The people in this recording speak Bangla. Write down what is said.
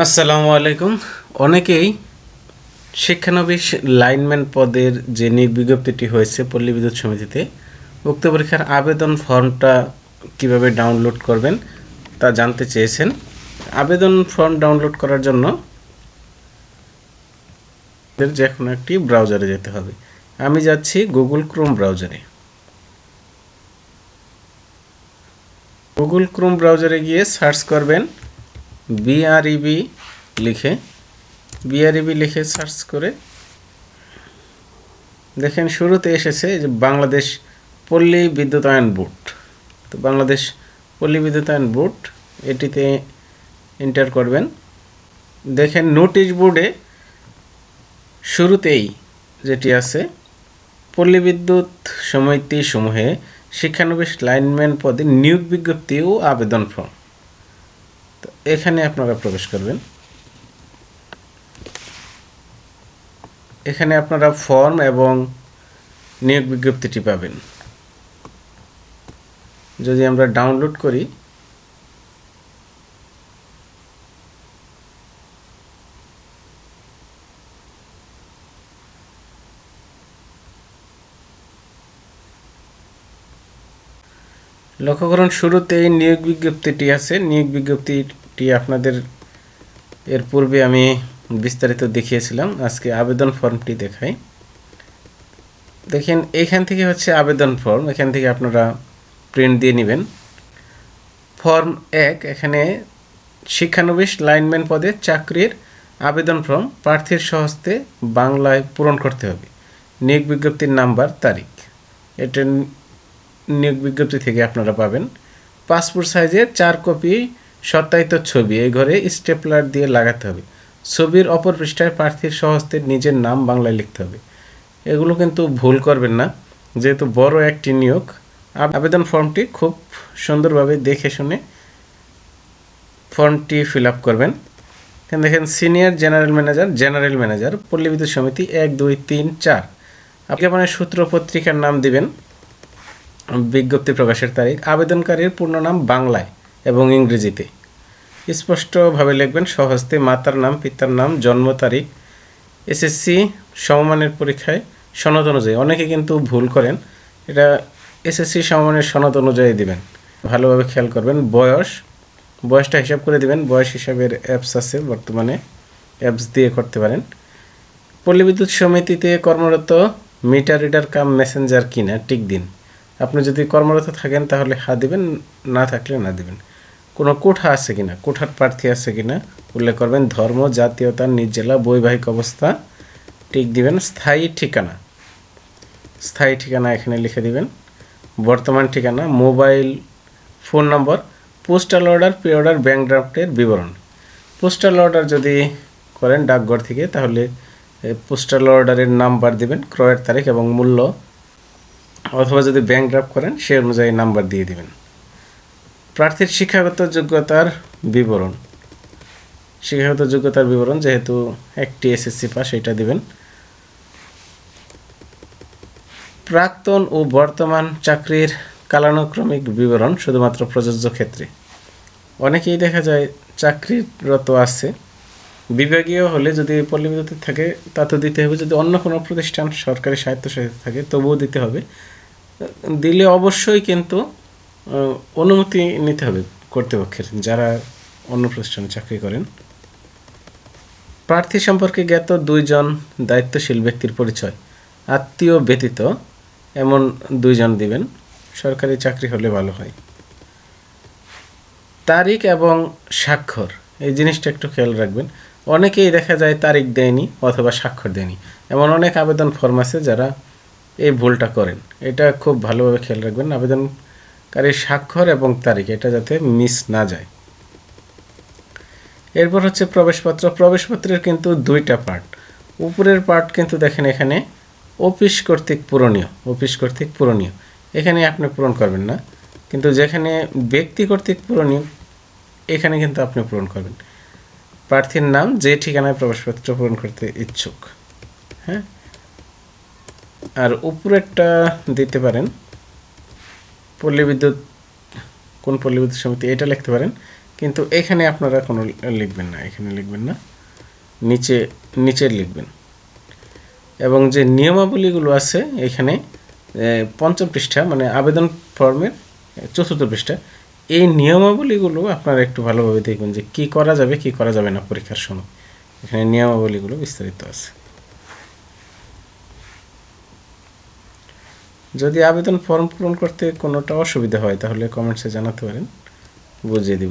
আসসালামু আলাইকুম। অনেকেই শিক্ষানবিশ লাইনম্যান পদের যে নিয়োগ বিজ্ঞপ্তিটি হয়েছে পল্লী বিদ্যুৎ সমিতিতে, উক্ত পরীক্ষার আবেদন ফর্মটা কীভাবে ডাউনলোড করবেন তা জানতে চেয়েছেন। আবেদন ফর্ম ডাউনলোড করার জন্য যে কোনো একটি ব্রাউজারে যেতে হবে। আমি যাচ্ছি গুগল ক্রোম ব্রাউজারে গুগল ক্রোম ব্রাউজারে গিয়ে সার্চ করবেন। বিআরইবি লিখে বিআরইবি লিখে সার্চ করে দেখেন শুরুতে এসেছে যে বাংলাদেশ পল্লী বিদ্যুতায়ন বোর্ড। তো বাংলাদেশ পল্লী বিদ্যুতায়ন বোর্ড, এটিতে এন্টার করবেন। দেখেন নোটিশ বোর্ডে শুরুতেই যেটি আছে, পল্লী বিদ্যুৎ সমিতি সমূহে শিক্ষানবিশ লাইনম্যান পদে নিয়োগ বিজ্ঞপ্তি ও আবেদন ফর্ম। তো এখানে আপনারা প্রবেশ করবেন। এখানে আপনারা ফর্ম এবং নিয়োগ বিজ্ঞপ্তিটি পাবেন। যদি আমরা ডাউনলোড করি লক্ষ্য করুন শুরুতে এই নিয়োগ বিজ্ঞপ্তিটি আছে। নিয়োগ বিজ্ঞপ্তিটি আপনাদের এর পূর্বে আমি বিস্তারিত দেখিয়েছিলাম। আজকে আবেদন ফর্মটি দেখাই। দেখেন, এখান থেকে হচ্ছে আবেদন ফর্ম। এখান থেকে আপনারা প্রিন্ট দিয়ে নেবেন। ফর্ম এক, এখানে শিক্ষানবিশ লাইনম্যান পদে চাকরির আবেদন ফর্ম প্রার্থীর সহস্তে বাংলায় পূরণ করতে হবে। নিয়োগ বিজ্ঞপ্তির নাম্বার, তারিখ। এটা নিয়োগ বিজ্ঞপ্তি থেকে আপনারা পাবেন। পাসপোর্ট সাইজের চার কপি সত্যায়িত ছবি, এই ঘরে স্টেপলার দিয়ে লাগাতে হবে। ছবির অপর পৃষ্ঠায় প্রার্থীর সহস্তে নিজের নাম বাংলায় লিখতে হবে। এগুলো কিন্তু ভুল করবেন না, যেহেতু বড় একটি নিয়োগ। আব- আবেদন ফর্মটি খুব সুন্দরভাবে দেখে শুনে ফর্মটি ফিল আপ করবেন। এখানে দেখেন, senior general manager general manager, Palli Bidyut Samity এক, দুই, তিন, চার। আপনি আপনার সূত্র পত্রিকার নাম দিবেন। বিজ্ঞপ্তি প্রকাশের তারিখ। আবেদনকারীর পূর্ণ নাম বাংলায় এবং ইংরেজিতে। স্পষ্টভাবে লিখবেন সহজতে মাতার নাম, পিতার নাম, জন্ম তারিখ, এসএসসি, সমমানের পরীক্ষায় সনদ অনুযায়ী। অনেকে কিন্তু ভুল করেন, এটা এসএসসি, সমমানের সনদ অনুযায়ী দিবেন। ভালোভাবে খেয়াল করবেন, বয়স, বয়সটা হিসাব করে দিবেন। বয়স হিসাবের অ্যাপস আছে, বর্তমানে অ্যাপস দিয়ে করতে পারেন। পল্লী বিদ্যুৎ সমিতিতে কর্মরত মিটার রিডার কাম মেসেঞ্জার কিনা টিক দিন। আপনি যদি কর্মরত থাকেন, তাহলে হা দিবেন, না থাকলে না দিবেন। কোনো কোঠা আছে কিনা, কোঠার প্রার্থী আছে কিনা, উল্লেখ করবেন, ধর্ম, জাতীয়তা নিজ জেলা বৈবাহিক অবস্থা টিক দিবেন, স্থায়ী ঠিকানা। স্থায়ী ঠিকানা এখানে লিখে দিবেন। বর্তমান ঠিকানা, mobile phone number, postal order pay order bank ড্রাফটের বিবরণ। পোস্টাল অর্ডার যদি করেন ডাকঘর থেকে, তাহলে পোস্টাল অর্ডারের নাম্বার দিবেন, ক্রয়ের তারিখ এবং মূল্য অথবা যদি ব্যাংক ড্রাফট করেন সে অনুযায়ী নাম্বার দিয়ে দিবেন। প্রার্থীর শিক্ষাগত যোগ্যতার বিবরণ। শিক্ষাগত যোগ্যতার বিবরণ যেহেতু একটি এসএসসি পাস এটা দিবেন। প্রাক্তন ও বর্তমান চাকরির কালানুক্রমিক বিবরণ, শুধুমাত্র প্রযোজ্য ক্ষেত্রে। অনেকেই দেখা যায়, চাকরিরত আছে বিভাগীয় হলে যদি পল্লী বিদ্যুতের থাকে, তা তো দিতে হবে। যদি অন্য কোনো প্রতিষ্ঠান সরকারি স্বায়ত্তশাসিত থাকে, তবুও দিতে হবে। দিলে অবশ্যই কিন্তু অনুমতি নিতে হবে কর্তৃপক্ষের, যারা অন্য প্রতিষ্ঠানে চাকরি করেন। প্রার্থী সম্পর্কে জ্ঞাত দুইজন দায়িত্বশীল ব্যক্তির পরিচয়, আত্মীয় ব্যতীত এমন দুইজন দিবেন, সরকারি চাকরি হলে ভালো হয়। তারিখ এবং স্বাক্ষর, এই জিনিসটা একটু খেয়াল রাখবেন। অনেকেই দেখা যায় তারিখ দেয়নি অথবা স্বাক্ষর দেয়নি। এমন অনেক আবেদন ফর্ম আছে যারা এই ভুলটা করেন। এটা খুব ভালোভাবে খেয়াল রাখবেন আবেদনকারীর স্বাক্ষর এবং তারিখ, এটা যাতে মিস না যায়। এরপর হচ্ছে প্রবেশপত্র। প্রবেশপত্রের কিন্তু দুইটা পার্ট উপরের পার্ট কিন্তু দেখেন এখানে অফিস কর্তৃক পূরণীয়, অফিস কর্তৃক পূরণীয়। এখানে আপনি পূরণ করবেন না। কিন্তু যেখানে ব্যক্তি কর্তৃক পূরণীয়, এখানে কিন্তু আপনি পূরণ করবেন। প্রার্থীর নাম যে ঠিকানায় প্রবেশপত্র পূরণ করতে ইচ্ছুক। হ্যাঁ? আর উপরেরটা দিতে পারেন। পল্লী বিদ্যুৎ, কোন পল্লী বিদ্যুৎ সমিতি, এটা লিখতে পারেন। কিন্তু এখানে আপনারা কোনো লিখবেন না, এখানে লিখবেন না। নিচে নিচে লিখবেন। এবং যে নিয়মাবলীগুলো আছে, এখানে পঞ্চম পৃষ্ঠা মানে আবেদন ফর্মের চতুর্থ পৃষ্ঠা এই নিয়মাবলীগুলো আপনারা একটু ভালোভাবে দেখবেন যে কি করা যাবে, কি করা যাবে না পরীক্ষার সময়। এখানে নিয়মাবলীগুলো বিস্তারিত আছে। যদি আবেদন ফর্ম পূরণ করতে কোনোটা অসুবিধা হয়, তাহলে কমেন্টসে জানাতে পারেন। বুঝিয়ে দিব।